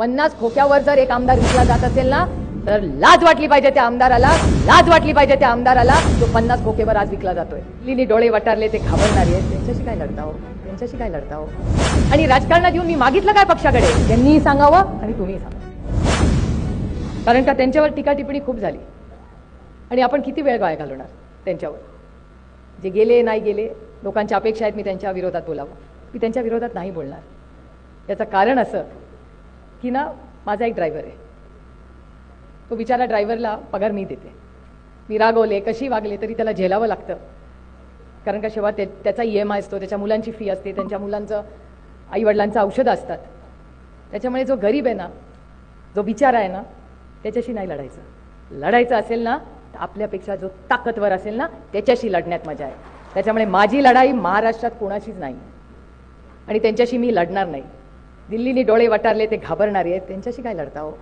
पन्नास खोक्यावर जर एक आमदार विकला जात असेल ना तर लाज वाटली पाहिजे त्या आमदाराला लाज वाटली पाहिजे त्या आमदाराला जो पन्नास खोकेवर आज विकला जातोय. लिनी डोळे वटारले ते घाबरणारे आहेत. त्यांच्याशी काय लढता हो त्यांच्याशी काय लढता हो आणि राजकारणात येऊन मी मागितलं काय पक्षाकडे? त्यांनीही सांगावं आणि तुम्ही सांगा. कारण का त्यांच्यावर टीका टिप्पणी खूप झाली. आणि आपण किती वेळ वाया घालवणार त्यांच्यावर? जे गेले नाही गेले लोकांच्या अपेक्षा आहेत मी त्यांच्या विरोधात बोलावं. मी त्यांच्या विरोधात नाही बोलणार. याचं कारण असं की ना माझा एक ड्रायव्हर आहे. तो बिचारा ड्रायव्हरला पगार मी देते. मी रागवले कशी वागले तरी त्याला झेलावं लागतं. कारण का शेवट ते त्याचा ई एम आय असतो त्याच्या मुलांची फी असते त्यांच्या मुलांचं आईवडिलांचं औषधं असतात. त्याच्यामुळे जो गरीब आहे ना जो बिचारा आहे ना त्याच्याशी नाही लढायचं. लढायचं असेल ना तर आपल्यापेक्षा जो ताकदवर असेल ना त्याच्याशी लढण्यात मजा आहे. त्याच्यामुळे माझी लढाई महाराष्ट्रात कोणाशीच नाही. आणि त्यांच्याशी मी लढणार नाही. दिल्लीने डोळे वटारले ते घाबरणारे आहेत. त्यांच्याशी काय लढता हो?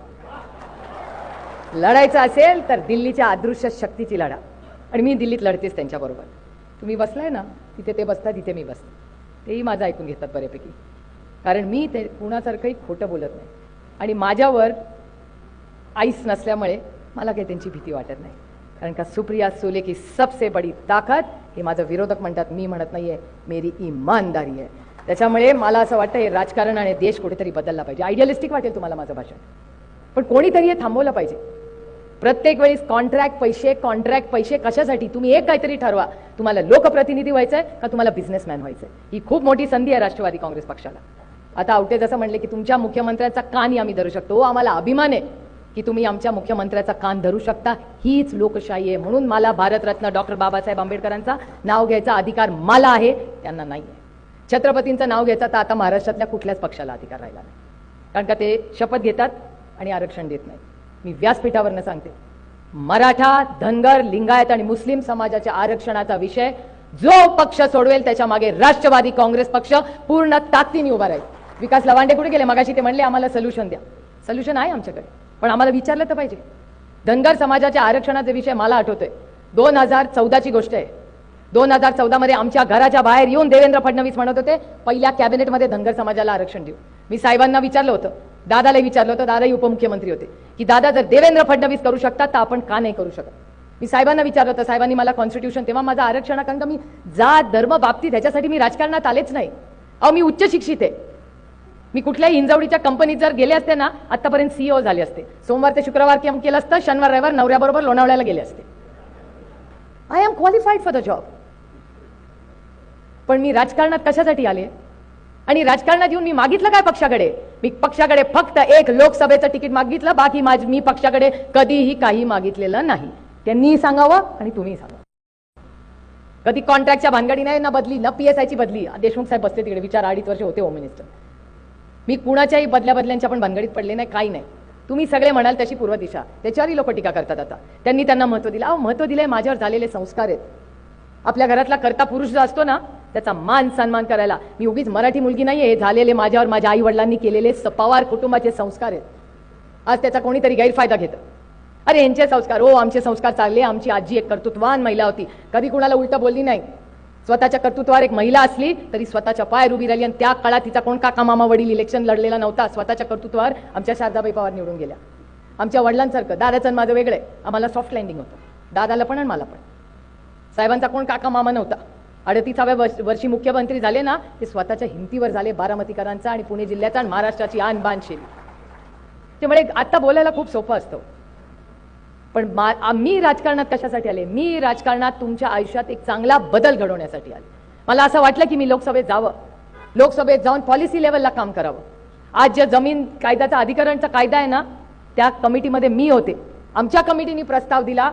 लढायचं असेल तर दिल्लीच्या अदृश्य शक्तीची लढा. आणि मी दिल्लीत लढतेच त्यांच्याबरोबर. तुम्ही बसलाय ना तिथे ते बसता तिथे मी बसते. तेही माझं ऐकून घेतात बऱ्यापैकी. कारण मी ते कुणासारखंही खोटं बोलत नाही. आणि माझ्यावर आईस नसल्यामुळे मला काही त्यांची भीती वाटत नाही. कारण का सुप्रिया सुले की सबसे बडी ताकद हे माझं विरोधक म्हणतात मी म्हणत नाहीये मेरी इमानदारी आहे. त्याच्यामुळे मला असं वाटतं हे राजकारण आणि देश कुठेतरी बदलला पाहिजे. आयडियलिस्टिक वाटेल तुम्हाला माझं भाषण. पण कोणीतरी हे थांबवलं पाहिजे. प्रत्येक वेळेस कॉन्ट्रॅक्ट पैसे कॉन्ट्रॅक्ट पैसे कशासाठी? तुम्ही एक काहीतरी ठरवा. तुम्हाला लोकप्रतिनिधी व्हायचंय का तुम्हाला बिझनेसमॅन व्हायचंय? ही खूप मोठी संधी आहे राष्ट्रवादी काँग्रेस पक्षाला. आता आवटे जसं म्हणले की तुमच्या मुख्यमंत्र्याचा कानही आम्ही धरू शकतो. हो, आम्हाला अभिमान आहे की तुम्ही आमच्या मुख्यमंत्र्याचा कान धरू शकता. हीच लोकशाही आहे म्हणून मला भारतरत्न डॉक्टर बाबासाहेब आंबेडकरांचा नाव घ्यायचा अधिकार मला आहे त्यांना नाही आहे छत्रपतींचं नाव घ्यायचा तर आता महाराष्ट्रातल्या कुठल्याच पक्षाला अधिकार राहिला नाही. कारण का ते शपथ घेतात आणि आरक्षण देत नाही मी व्यासपीठावरनं सांगते. मराठा धनगर लिंगायत आणि मुस्लिम समाजाच्या आरक्षणाचा विषय जो पक्ष सोडवेल त्याच्यामागे राष्ट्रवादी काँग्रेस पक्ष पूर्ण ताकदीने उभा राहील. विकास लवांडे कुठे गेले? मगाशी ते म्हणले आम्हाला सोल्युशन द्या. सोल्युशन आहे आमच्याकडे. पण आम्हाला विचारलं तर पाहिजे. धनगर समाजाच्या आरक्षणाचा विषय मला आठवतोय. दोन हजार चौदाची गोष्ट आहे. दोन हजार चौदामध्ये आमच्या घराच्या बाहेर येऊन देवेंद्र फडणवीस म्हणत होते पहिल्या कॅबिनेटमध्ये धनगर समाजाला आरक्षण देऊ. मी साहेबांना विचारलं होतं दादाला विचारलं होतं दादाही उपमुख्यमंत्री होते की दादा जर देवेंद्र फडणवीस करू शकतात तर आपण का नाही करू शकत? मी साहेबांना विचारलं होतं साहेबांनी मला कॉन्स्टिट्यूशन तेव्हा माझा आरक्षणाकरता मी जात धर्म बाबतीत ह्याच्यासाठी मी राजकारणात आलेच नाही. अहो मी उच्च शिक्षित आहे. मी कुठल्याही हिंजवडीच्या कंपनीत जर गेले असते ना आतापर्यंत सीईओ झाले असते. सोमवार ते शुक्रवार काम केलं असतं शनिवार रविवार नवऱ्याबरोबर लोणावळ्याला गेले असते. I am qualified for the job पण मी राजकारणात कशासाठी आले? आणि राजकारणात येऊन मी मागितलं काय पक्षाकडे? मी पक्षाकडे फक्त एक लोकसभेचं तिकीट मागितलं बाकी माझ मी पक्षाकडे कधीही काही मागितलेलं नाही. त्यांनीही सांगावं आणि तुम्ही सांगा कधी कॉन्ट्रॅक्टच्या भानगडी नाही ना बदली ना पी एस आयची बदली. देशमुख साहेब बसले तिकडे विचार अडीच वर्ष होते होम मिनिस्टर मी कुणाच्याही बदल्या बदल्यांच्या पण भानगडीत पडले नाही काही नाही. तुम्ही सगळे म्हणाल तशी पूर्व दिशा त्याच्यावरही लोक टीका करतात आता. त्यांनी त्यांना महत्त्व दिलं. अहो महत्त्व दिलंय माझ्यावर झालेले संस्कार आहेत. आपल्या घरातला करता पुरुष जो असतो ना त्याचा मान सन्मान करायला. मी उगीच मराठी मुलगी नाहीये. हे झालेले माझ्यावर माझ्या आई वडिलांनी केलेले स- पवार कुटुंबाचे संस्कार आहेत. आज त्याचा कोणीतरी गैरफायदा घेतं. अरे यांचे संस्कार. हो आमचे संस्कार चांगले. आमची आजी एक कर्तृत्वान महिला होती. कधी कुणाला उलट बोलली नाही. स्वतःच्या कर्तृत्वावर एक महिला असली तरी स्वतःच्या पाय उभी राहिली आणि त्या काळात तिचा कोण काका मामा वडील इलेक्शन लढलेला नव्हता. स्वतःच्या कर्तृत्वावर आमच्या शारदाबाई पवार निवडून गेल्या. आमच्या वडिलांसारखं. दादाचं आणि माझं वेगळं आहे. आम्हाला सॉफ्ट लँडिंग होतं. दादाला पण आणि मला पण. साहेबांचा कोण काका मामा नव्हता. अडतीसाव्या वर्ष वर्षी मुख्यमंत्री झाले ना ते स्वतःच्या हिमतीवर झाले बारामतीकरांचा आणि पुणे जिल्ह्याचा आणि महाराष्ट्राची आन बान शेली त्यामुळे आता बोलायला खूप सोपं असतं. पण मा मी राजकारणात कशासाठी आले? मी राजकारणात तुमच्या आयुष्यात एक चांगला बदल घडवण्यासाठी आले. मला असं वाटलं की मी लोकसभेत जावं. लोकसभेत जाऊन पॉलिसी लेवलला काम करावं. आज ज्या जमीन कायद्याचा अधिकरणचा कायदा आहे ना त्या कमिटीमध्ये मी होते. आमच्या कमिटीने प्रस्ताव दिला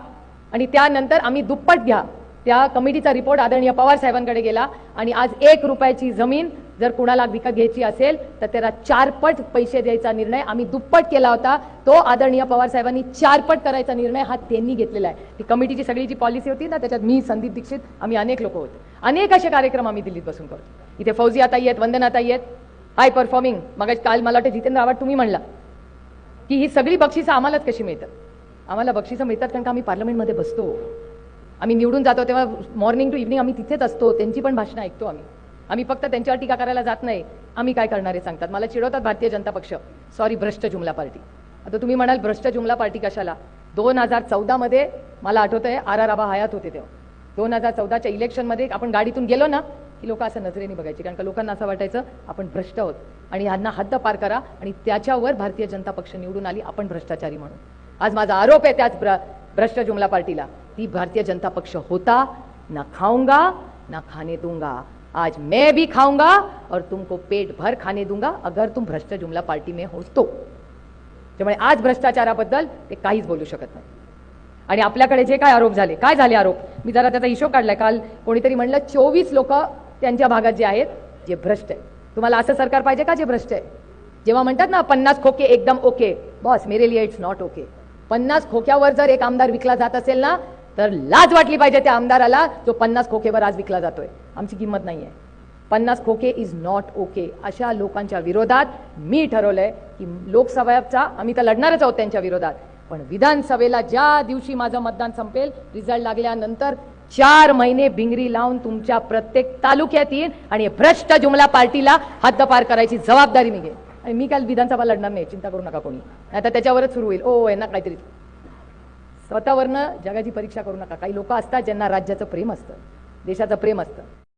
आणि त्यानंतर आम्ही दुप्पट घ्या. त्या कमिटीचा रिपोर्ट आदरणीय पवार साहेबांकडे गेला आणि आज एक रुपयाची जमीन जर कुणाला विकत घ्यायची असेल तर त्याला चारपट पैसे द्यायचा निर्णय आम्ही दुप्पट केला होता. तो आदरणीय पवार साहेबांनी चारपट करायचा निर्णय हा त्यांनी घेतलेला आहे. ती कमिटीची सगळी जी पॉलिसी होती ना त्याच्यात मी संदीप दीक्षित आम्ही अनेक लोक होते. अनेक असे कार्यक्रम आम्ही दिल्लीत बसून करतो. इथे फौजी आता येत वंदना आता येत. हाय परफॉर्मिंग मग काल मला वाटतं जितेंद्र आव्हाड तुम्ही म्हणला की ही सगळी बक्षिसं आम्हालाच कशी मिळतात? आम्हाला बक्षिसं मिळतात कारण का आम्ही पार्लमेंटमध्ये बसतो. आम्ही निवडून जातो तेव्हा मॉर्निंग टू इव्हनिंग आम्ही तिथेच असतो. त्यांची पण भाषणं ऐकतो आम्ही. आम्ही फक्त त्यांच्यावर टीका करायला जात नाही. आम्ही काय करणारे सांगतात. मला चिडवतात भारतीय जनता पक्ष. सॉरी भ्रष्ट जुमला पार्टी. आता तुम्ही म्हणाल भ्रष्ट जुमला पार्टी कशाला? दोन हजार चौदामध्ये मला आठवतं आहे आर आर आबा हयात होते तेव्हा. दोन हजार चौदाच्या इलेक्शनमध्ये आपण गाडीतून गेलो ना की लोक असं नजरेने बघायची. कारण का लोकांना असं वाटायचं आपण भ्रष्ट आहोत. आणि यांना हद्द पार करा आणि त्याच्यावर भारतीय जनता पक्ष निवडून आली आपण भ्रष्टाचारी म्हणून. आज माझा आरोप आहे त्याच भ्र- भ्रष्ट जुमला पार्टीला. ती भारतीय जनता पक्ष होता ना खाऊंगा ना खाने दूंगा। आज मैं भी खाऊंगा और तुमको पेट भर खाने दूंगा अगर तुम भ्रष्ट जुमला पार्टी में होस तो। त्यामुळे आज भ्रष्टाचाराबद्दल ते काहीच बोलू शकत नाही. आणि आपल्याकडे जे काय आरोप झाले काय झाले आरोप? मी जरा त्याचा हिशोब काढलाय. काल कोणीतरी म्हणलं चोवीस लोक त्यांच्या भागात जे आहेत जे भ्रष्ट आहे तुम्हाला असं सरकार पाहिजे का जे भ्रष्ट आहे? जेव्हा म्हणतात ना पन्नास खोके एकदम ओके बॉस मेरे लिए इट्स नॉट ओके पन्नास खोक्यावर जर एक आमदार विकला जात असेल ना तर लाज वाटली पाहिजे त्या आमदाराला जो पन्नास खोकेवर आज विकला जातोय. आमची किंमत नाही आहे पन्नास खोके इज नॉट ओके अशा लोकांच्या विरोधात मी ठरवलंय की लोकसभेचा आम्ही तर लढणारच आहोत त्यांच्या विरोधात. पण विधानसभेला ज्या दिवशी माझं मतदान संपेल रिझल्ट लागल्यानंतर चार महिने भिंगरी लावून तुमच्या प्रत्येक तालुक्यात येईन आणि भ्रष्ट जुमला पार्टीला हद्दपार करायची जबाबदारी मी घेईन. आणि मी काल विधानसभा लढणार नाही चिंता करू नका कोणी. आता त्याच्यावरच सुरू होईल. ओ यांना काहीतरी स्वतःवरनं जगाची परीक्षा करू नका. काही लोक असतात ज्यांना राज्याचं प्रेम असतं देशाचं प्रेम असतं.